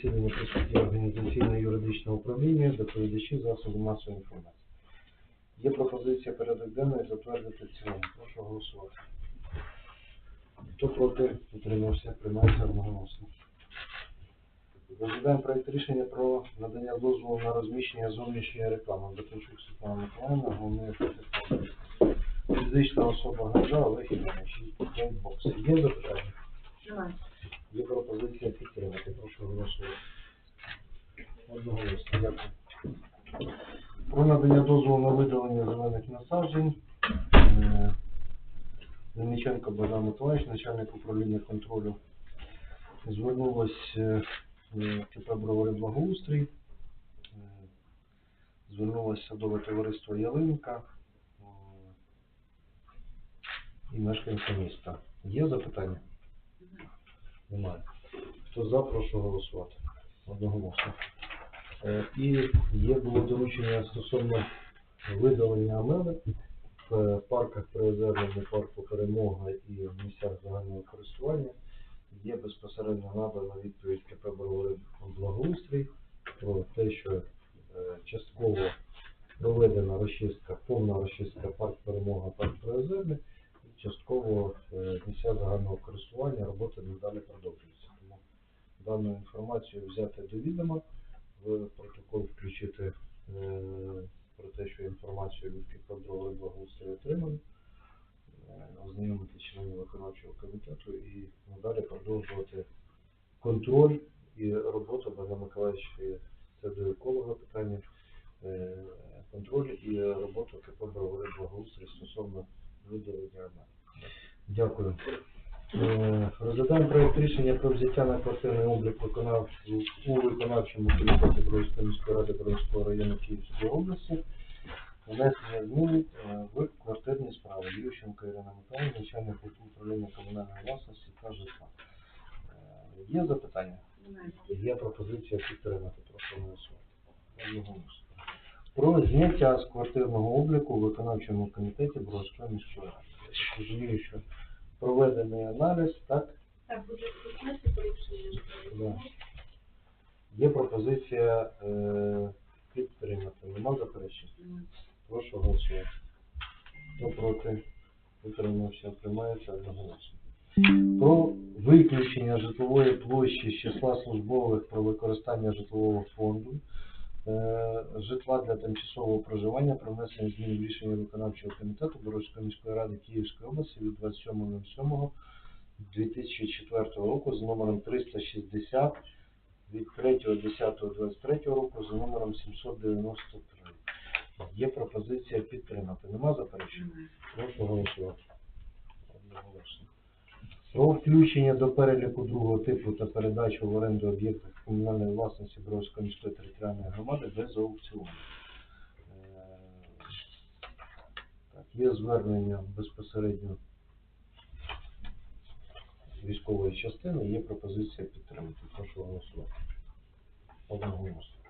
засіданні присутні організаційно-юридичне управління, доповідачі засобу масової інформації. Є пропозиція порядок денний затвердити в цілому. Прошу голосувати. Хто проти, утримався, приймається одноголосно. Розглядаємо проєкт рішення про надання дозволу на розміщення зовнішньої реклами. Докончук Світлана Миколаївна, головний архітектор. Фізична особа Гажа Олег Іванович. Є запитання? Немає. Є пропозиція підтримати. Прошу голосувати. Одноголосно. Дякую. Про надання дозволу на видалення зелених насаджень. Мельниченко Богдан Миколаївич, начальник управління контролю, е, е, КП «Бровари Благоустрій, звернулось садове товариство Ялинка і мешканці міста. Є запитання? Немає. Хто за, прошу голосувати. Одноголосно. Е, І є було доручення стосовно видалення амели в е, парках приозерному парку Перемога і в місцях загального користування. Є безпосередньо надана відповідь КП Благоустрій про те, що е, частково проведена розчистка, повна розчистка парк Перемога, парк Приозерний, і частково е, місця загального користування роботи надалі продовжуються. Дану інформацію взяти до відома, в протокол включити е, про те, що інформацію від контролю благоустрою отримали, е, ознайомити членів виконавчого комітету і надалі продовжувати контроль і роботу Богдан Миколаївич, е, це до еколога питання, е, контроль і роботу КП «Бровари благоустрій стосовно виділення. Дякую. Е, Розглядаємо проєкт рішення про взяття на квартирний облік виконавців у виконавчому комітеті Бровської міської ради Бровського району Київської області. Внесення змін е, в квартирні справи. Ющенко Ірина Михайлівна, начальник управління комунальної власності та житла. Е, Є запитання? Є пропозиція підтримати. Прошу голосувати. Про зняття з квартирного обліку в виконавчому комітеті Бровської міської ради. Я розумію, що проведений аналіз, так? Так, буде відбуватися поліпшення Да. Є пропозиція е, підтримати. Нема заперечень? Прошу голосувати. Хто проти? Утримався, приймається одноголосно. Про виключення житлової площі з числа службових про використання житлового фонду, житла для тимчасового проживання, про внесення змін в рішення виконавчого комітету Боровської міської ради Київської області від 27.07.2004 року з номером 360 від 3.10.23 року за номером 793. Є пропозиція підтримати. Нема заперечень? Прошу голосувати. Одноголосно. Про включення до переліку другого типу та передачу в оренду об'єктів комунальної власності Бровської міської територіальної громади без аукціону. Е, Так, є звернення безпосередньо військової частини, є пропозиція підтримати. Прошу голосувати. Одноголосно.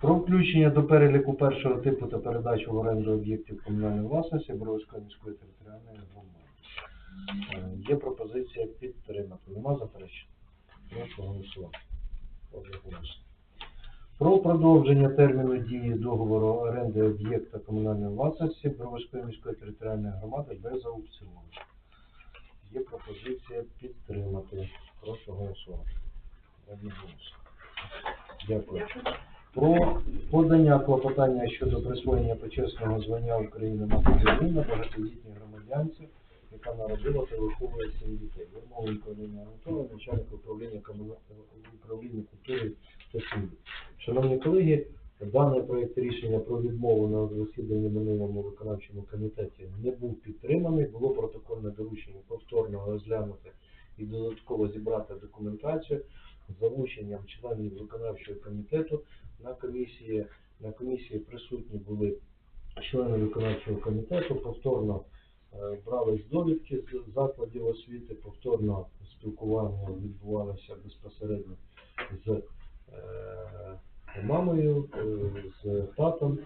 Про включення до переліку першого типу та передачу в оренду об'єктів комунальної власності Бровської міської територіальної громади. Е, Є пропозиція підтримати. Нема заперечень? Прошу голосувати. Про продовження терміну дії договору оренди об'єкта комунальної власності Бровської міської територіальної громади без аукціону. Є пропозиція підтримати. Прошу голосувати. Дякую. Про подання клопотання щодо присвоєння почесного звання України Матері Україна багатодітній громадянці, яка народила та виховує сім дітей. Вермовенко Олена Анатолійовна, начальник управління управління культури та сім'ї. Шановні колеги, даний проєкт рішення про відмову на засіданні минулому виконавчому комітеті не був підтриманий. Було протокольне доручення повторно розглянути і додатково зібрати документацію з залученням членів виконавчого комітету на комісії. На комісії присутні були члени виконавчого комітету, повторно е, брали довідки з закладів освіти, повторно спілкування відбувалося безпосередньо з е, мамою, е, з татом,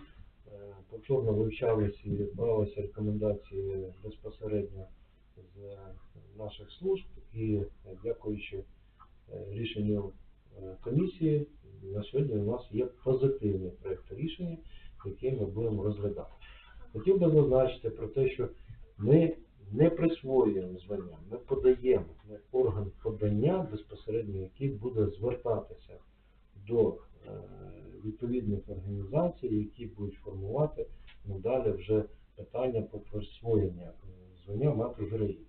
повторно вивчалися і бралися рекомендації безпосередньо з наших служб і дякуючи рішенню комісії на сьогодні у нас є позитивний проект рішення, який ми будемо розглядати. Хотів би зазначити про те, що ми не присвоюємо звання, ми подаємо ми орган подання безпосередньо, який буде звертатися до е, відповідних організацій, які будуть формувати надалі вже питання по присвоєння звання мати героїв.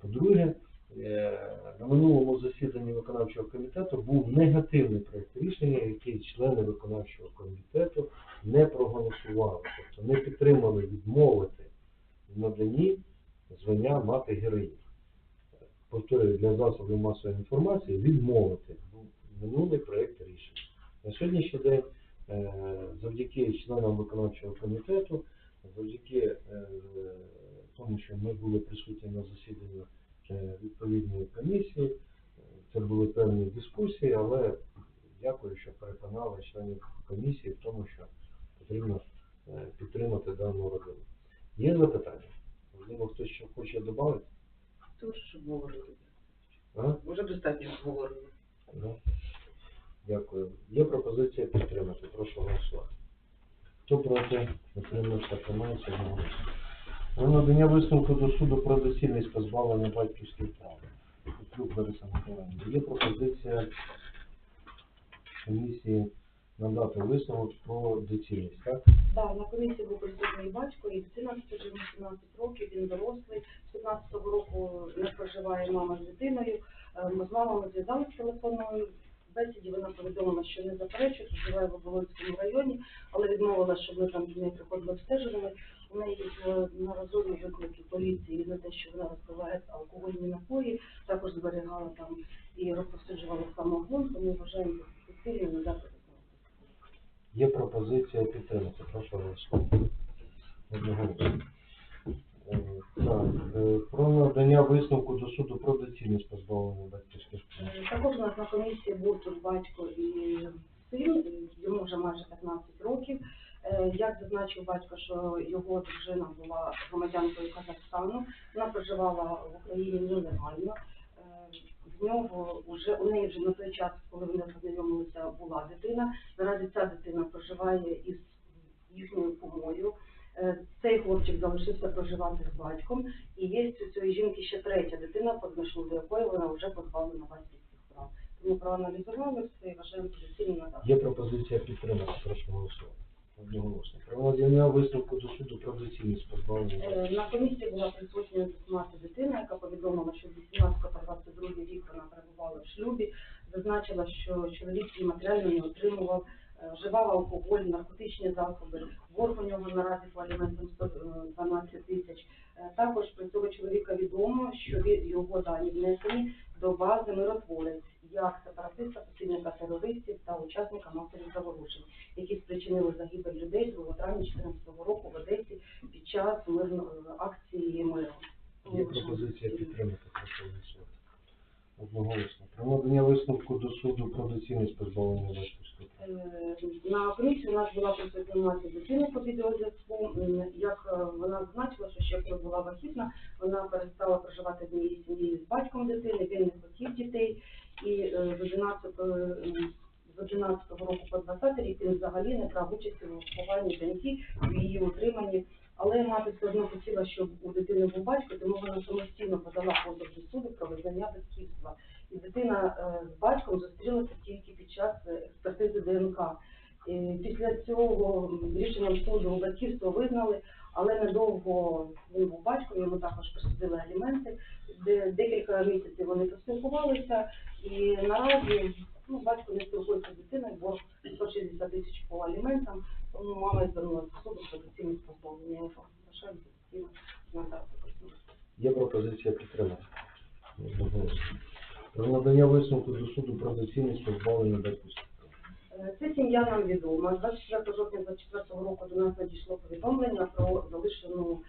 По-друге, е, на минулому засіданні виконавчого комітету був негативний проект рішення, який члени виконавчого комітету не проголосували, тобто не підтримали відмовити в наданні звання мати героїв. Повторюю, для засобів масової інформації відмовити минулий проект рішення. На сьогоднішній день е, завдяки членам виконавчого комітету, завдяки е, тому, що ми були присутні на засіданні е, відповідної комісії, це були певні дискусії, але дякую, що переконали членів комісії в тому, що потрібно підтримати дану родину. Є запитання? Можливо, хтось ще хоче додати? Це вже щоб говорили. А? Вже достатньо говорили. Да. Дякую. Є пропозиція підтримати. Прошу голосувати. Хто проти? Утримався, тримається одноголосно. Про надання висновку до суду про доцільність позбавлення батьківських прав. Є пропозиція комісії надати висновок про доцільність, так? Так, на комісії був присутній батько і дитина вже 18 років, він дорослий. З 15-го року не проживає мама з дитиною. Е, Ми з мамою зв'язалися телефонною бесіді, вона повідомила, що не заперечує, що живе в Оболонському районі, але відмовила, щоб ми там до неї приходили обстежували. У неї є наразові виклики поліції за те, що вона розпиває алкогольні напої, також зберігала там і розповсюджувала самогон, тому вважаємо доцільним надати висновок. Є пропозиція підтримати. Прошу. Одноголосно. Е, Так, е, про надання висновку до суду про доцільність позбавлення батьківських прав. Е, Також у нас на комісії був тут батько і син, йому вже майже 15 років. Як зазначив батько, що його дружина була громадянкою Казахстану, вона проживала в Україні нелегально. Нього вже у неї вже на той час, коли вони познайомилися, була дитина. Наразі ця дитина проживає із їхньою кумою. Е, Цей хлопчик залишився проживати з батьком, і є у цієї жінки ще третя дитина, по до якої вона вже позбавлена батьківських прав. Тому проаналізували все і вважаємо доцільним надати. Є пропозиція підтримати. Прошу голосувати. Одноголосно. Про надання висновку до суду про доцільність позбавлення Е, На комісії була присутня мати дитина, яка повідомила, що з 18 по 22 рік вона перебувала в шлюбі, зазначила, що чоловік її матеріально не отримував, е, вживав алкоголь, наркотичні засоби, борг у нього наразі по аліментам 112 тисяч. Е, Також про цього чоловіка відомо, що він- його дані внесені до бази миротворець як сепаратиста, посильника терористів та учасника масових заворушень, які спричинили загибель людей 2 травня 2014 року в Одесі під час мирної акції миру. Є пропозиція підтримати. Прошу. Одноголосно. Про надання висновку до суду про доцільність позбавлення батьківських прав. Е, На комісії у нас була мати дитини по відеозв'язку. Як е, вона зазначила, що ще коли була вагітна, вона перестала проживати в одній сім'ї з батьком дитини, він не хотів дітей. І е, з 11 з 11 року по 20 рік він взагалі не брав участі у вихованні доньки, в її утриманні. Але мати все одно хотіла, щоб у дитини був батько, тому вона самостійно подала позов до суду про визнання батьківства. І дитина е, з батьком зустрілася тільки під час е, експертизи ДНК. І після цього рішенням суду батьківство визнали, але недовго був батьком, йому також присудили аліменти. Де декілька місяців вони поспілкувалися, і наразі ну, батько не спілкується з дитиною, борг 160 тисяч по аліментам, тому мама звернулася до суду про доцільність позбавлення його. Вважаю, доцільно висновок. Є пропозиція підтримати. Про надання висновку до суду про доцільність позбавлення батьківських прав. Е, сім'я нам відома. 24 жовтня 24 року до нас надійшло повідомлення про залишену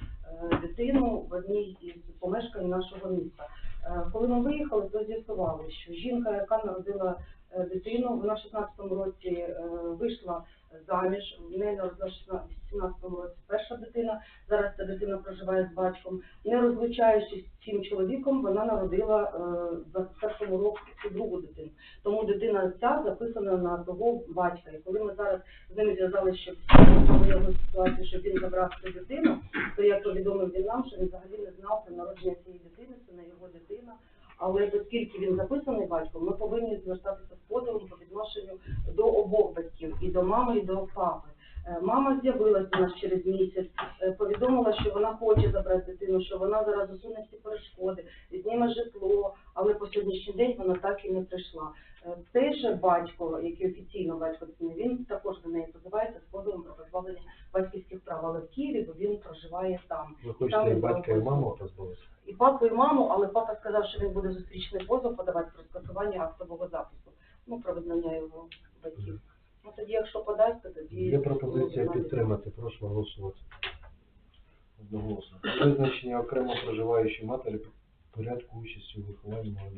е, дитину в одній із помешкань нашого міста. Е, Коли ми виїхали, з'ясували, що жінка, яка народила е, дитину, вона в 16-му році е, вийшла заміж. В неї народилася в 18 році перша дитина. Зараз ця дитина проживає з батьком. Не розлучаючись з цим чоловіком, вона народила е, в 21-му році другу дитину. Тому дитина ця записана на того батька. І коли ми зараз з ними зв'язалися, що його ситуацію, щоб він забрав цю дитину, то як повідомив він нам, що він взагалі не знав про народження цієї дитини, це не його дитина. Але оскільки він записаний батьком, ми повинні звертатися з подивом по відношенню до обох батьків, і до мами, і до папи. Е, Мама з'явилася у нас через місяць, е, повідомила, що вона хоче забрати дитину, що вона зараз усуне всі перешкоди, зніме житло, але по сьогоднішній день вона так і не прийшла. Цей же батько, який офіційно батько дитини, він також до неї позивається з позовом про позбавлення батьківських прав, але в Києві, бо він проживає там. Ви Там хочете він батька і маму позбавити? І папу, і маму, але папа сказав, що він буде зустрічний позов подавати про скасування актового запису, ну, про визнання його батьків. Ну тоді, якщо подасть, то тоді... Є пропозиція підтримати, прошу голосувати. Одноголосно. Визначення окремо проживаючої матері порядку участі у вихованні